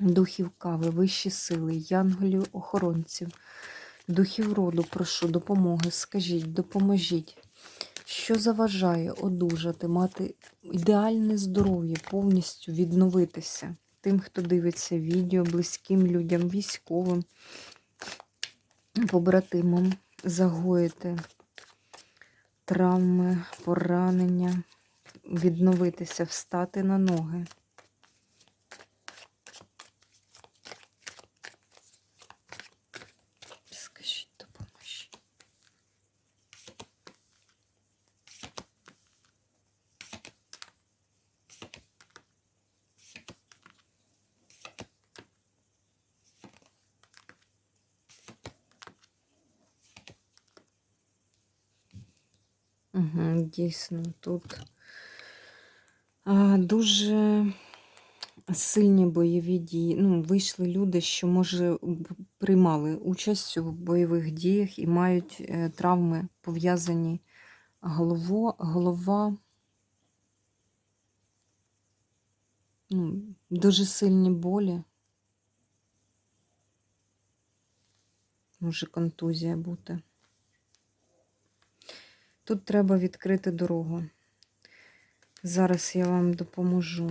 духів кави, вищі сили, янголів, охоронців, духів роду, прошу допомоги, скажіть, допоможіть, що заважає одужати, мати ідеальне здоров'я, повністю відновитися? Тим, хто дивиться відео, близьким людям, військовим, побратимам, загоїти травми, поранення, відновитися, встати на ноги. Скажіть, допоможіть. Угу, дійсно, тут а, дуже сильні бойові дії. Ну, вийшли люди, що, може, приймали участь у бойових діях і мають е, травми пов'язані голово, голова. Ну, дуже сильні болі. Може контузія бути. Тут треба відкрити дорогу. Зараз я вам допоможу.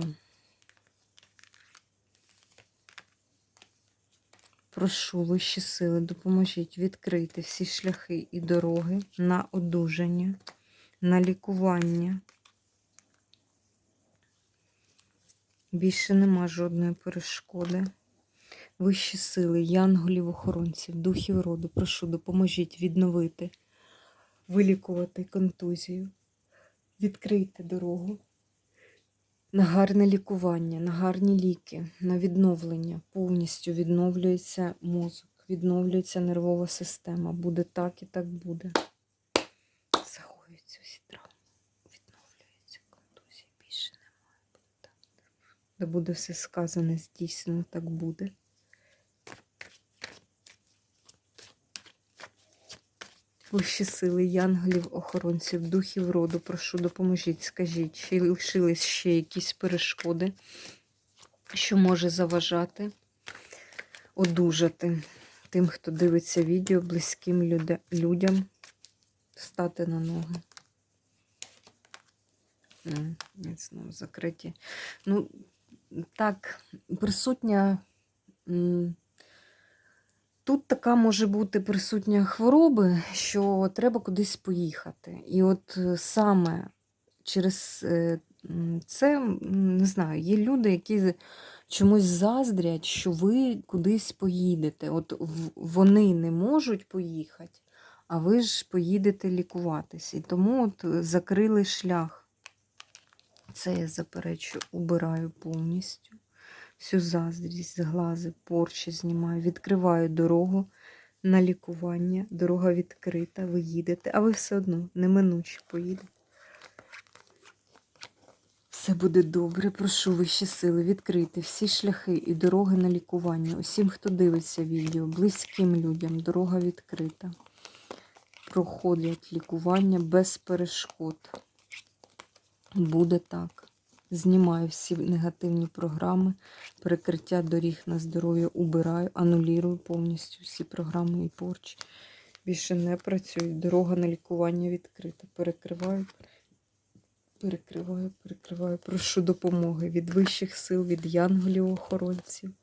Прошу вищі сили, допоможіть відкрити всі шляхи і дороги на одужання, на лікування. Більше нема жодної перешкоди. Вищі сили, янголів, охоронців, духів роду, прошу, допоможіть відновити, вилікувати контузію, відкрийте дорогу на гарне лікування, на гарні ліки, на відновлення. Повністю відновлюється мозок, відновлюється нервова система. Буде так і так буде. Загоюються всі травми, відновлюється контузії. Більше немає. Буде так. Де буде все сказане, здійснено, так буде. Вищі сили, янголів, охоронців, духів роду, прошу, допоможіть, скажіть, чи лишились ще якісь перешкоди, що може заважати, одужати тим, хто дивиться відео, близьким люде- людям стати на ноги. Знову закриті. Ну, так, присутня. Тут така може бути присутня хвороби, що треба кудись поїхати. І от е, саме через е, це, не знаю, є люди, які чомусь заздрять, що ви кудись поїдете. От вони не можуть поїхати, а ви ж поїдете лікуватись. І тому от е, закрили шлях. Це я заперечую, убираю повністю всю заздрість, глази, порчі знімаю, відкриваю дорогу на лікування. Дорога відкрита, ви їдете, а ви все одно неминуче поїдете. Все буде добре, прошу вищі сили відкрити всі шляхи і дороги на лікування. Усім, хто дивиться відео, близьким людям, дорога відкрита. Проходять лікування без перешкод. Буде так. Знімаю всі негативні програми, перекриття доріг на здоров'я убираю, анулірую повністю всі програми і порчі. Більше не працюю. Дорога на лікування відкрита. Перекриваю, перекриваю, перекриваю. Прошу допомоги від вищих сил, від янголів-охоронців.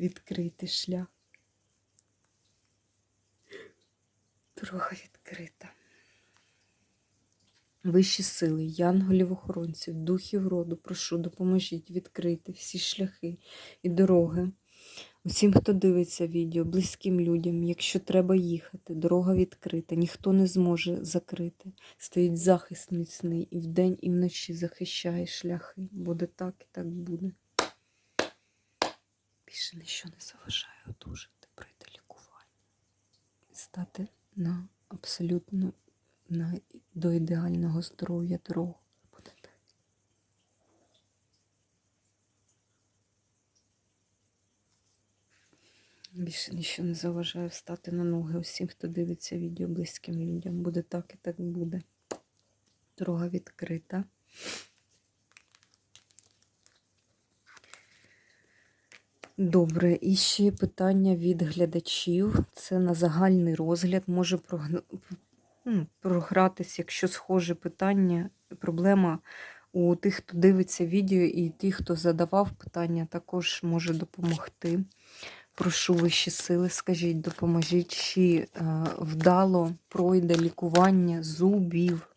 Відкрити шлях. Дорога відкрита. Вищі сили, янголів-охоронців, духів роду, прошу, допоможіть відкрити всі шляхи і дороги. Усім, хто дивиться відео, близьким людям, якщо треба їхати, дорога відкрита, ніхто не зможе закрити. Стоїть захист міцний і вдень, і вночі захищає шляхи. Буде так і так буде. Більше нічого не заважає одужати, пройти лікування. Стати на абсолютно на, до ідеального здоров'я дорогу. Будете. Більше нічого не заважає встати на ноги усім, хто дивиться відео близьким людям. Буде так і так буде. Дорога відкрита. Добре, і ще питання від глядачів. Це на загальний розгляд може ну, програтись, якщо схоже питання, проблема у тих, хто дивиться відео, і ті, хто задавав питання, також може допомогти. Прошу вищі сили, скажіть, допоможіть, чи е, вдало пройде лікування зубів.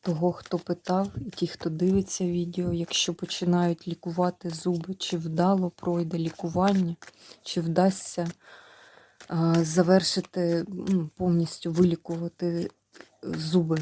Того, хто питав, і ті, хто дивиться відео, якщо починають лікувати зуби, чи вдало пройде лікування, чи вдасться завершити, повністю вилікувати зуби.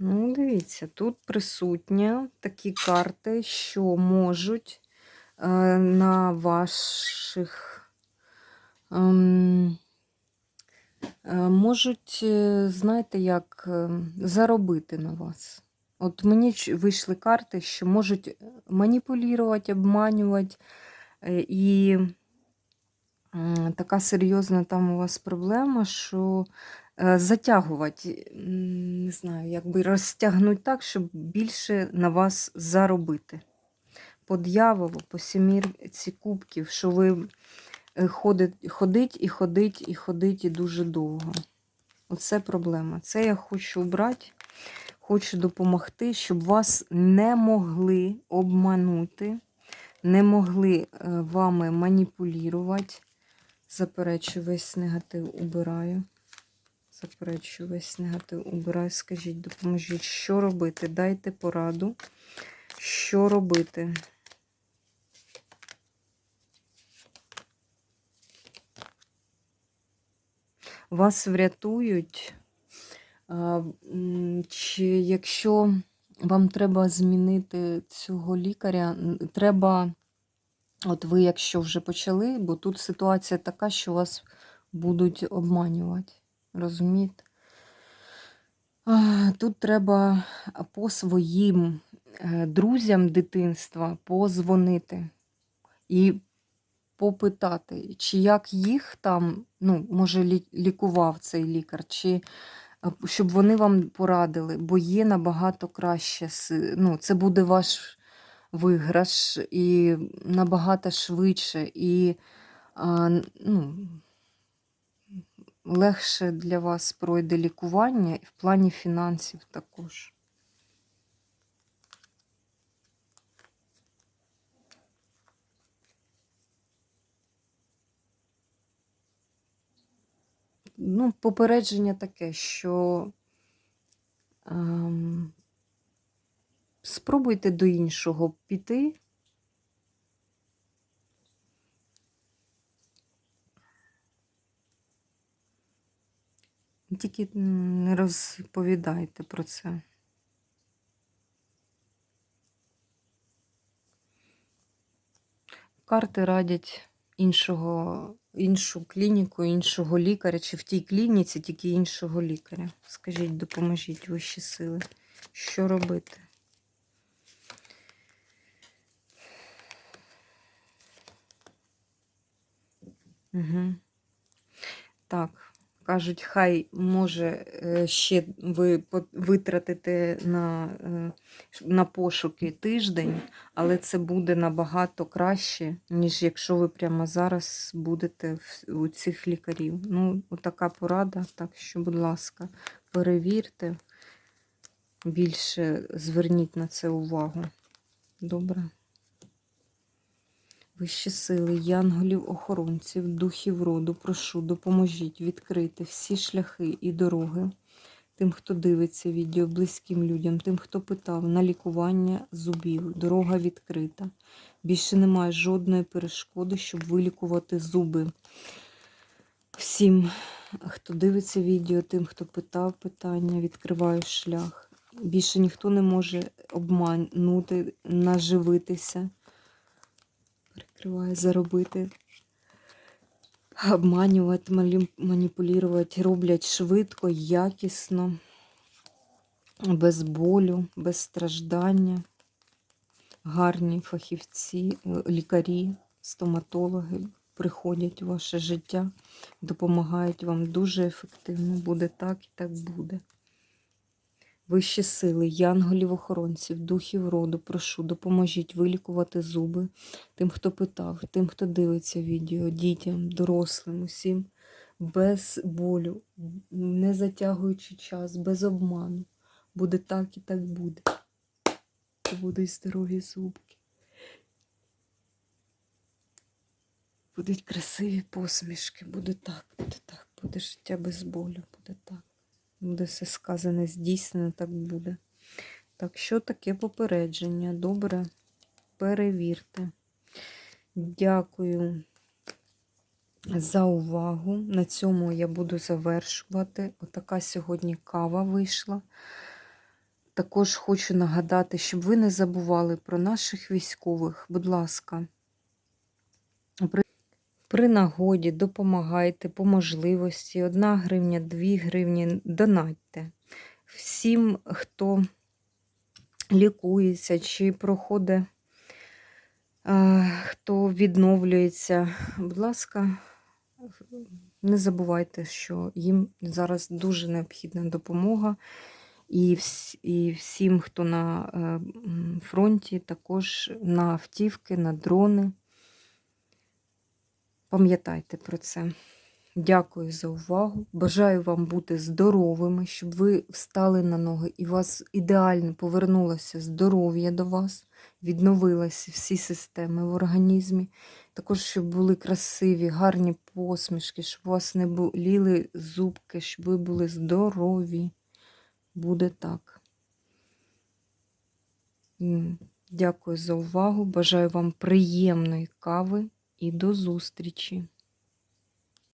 Ну, дивіться, тут присутні такі карти, що можуть е, на ваших ем, е, можуть, е, знаєте, як заробити на вас. От мені вийшли карти, що можуть маніпулювати, обманювати, і така серйозна там у вас проблема, що затягувати, не знаю, якби розтягнути так, щоб більше на вас заробити. По дьяволу, по сімірці кубків, що ви е, ходить, ходить і ходить, і ходить і дуже довго. Оце проблема. Це я хочу обрати, хочу допомогти, щоб вас не могли обманути, не могли е, вами маніпулювати. Заперечу весь негатив убираю. Заперечу весь негатив убираю. Скажіть, допоможіть, що робити? Дайте пораду. Що робити? Вас врятують. Чи якщо вам треба змінити цього лікаря, треба, от ви якщо вже почали, бо тут ситуація така, що вас будуть обманювати. Розумієте? Тут треба по своїм е, друзям дитинства позвонити і попитати, чи як їх там, ну, може, лікував цей лікар, чи щоб вони вам порадили, бо є набагато краще. Ну, це буде ваш виграш і набагато швидше, і ну, легше для вас пройде лікування і в плані фінансів також. Ну, попередження таке, що ем, спробуйте до іншого піти. Тільки не розповідайте про це. Карти радять іншого, іншу клініку, іншого лікаря, чи в тій клініці тільки іншого лікаря. Скажіть, допоможіть вищі сили. Що робити? Угу. Так, кажуть, хай може е, ще ви витратите на, е, на пошуки тиждень, але це буде набагато краще, ніж якщо ви прямо зараз будете у цих лікарів. Ну, така порада, так що, будь ласка, перевірте, більше зверніть на це увагу. Добре. Вищі сили, янголів, охоронців, духів роду, прошу, допоможіть відкрити всі шляхи і дороги тим, хто дивиться відео, близьким людям, тим, хто питав на лікування зубів. Дорога відкрита. Більше немає жодної перешкоди, щоб вилікувати зуби. Всім, хто дивиться відео, тим, хто питав питання, відкриваю шлях. Більше ніхто не може обманути, наживитися. Перекриваю, заробити, обманювати, маніпулювати. Роблять швидко, якісно, без болю, без страждання. Гарні фахівці, е, лікарі, стоматологи приходять у ваше життя, допомагають вам дуже ефективно. Буде так і так буде. Вищі сили, янголів-охоронців, духів роду, прошу, допоможіть вилікувати зуби тим, хто питав, тим, хто дивиться відео, дітям, дорослим, усім, без болю, не затягуючи час, без обману. Буде так і так буде. То будуть здорові зубки. Будуть красиві посмішки, буде так, буде так, буде життя без болю, буде так. Буде все сказане, здійснено, так буде. Так, що таке попередження? Добре, перевірте. Дякую за увагу. На цьому я буду завершувати. Отака сьогодні кава вийшла. Також хочу нагадати, щоб ви не забували про наших військових. Будь ласка, при, нагоді допомагайте по можливості. Одна гривня, дві гривні, донатьте. Всім, хто лікується чи проходить, е, хто відновлюється, будь ласка, не забувайте, що їм зараз дуже необхідна допомога. І, і всім, хто на е, фронті, також на автівки, на дрони. Пам'ятайте про це. Дякую за увагу. Бажаю вам бути здоровими, щоб ви встали на ноги і вас ідеально повернулося здоров'я до вас, відновилися всі системи в організмі. Також, щоб були красиві, гарні посмішки, щоб у вас не боліли зубки, щоб ви були здорові. Буде так. Дякую за увагу. Бажаю вам приємної кави і до зустрічі!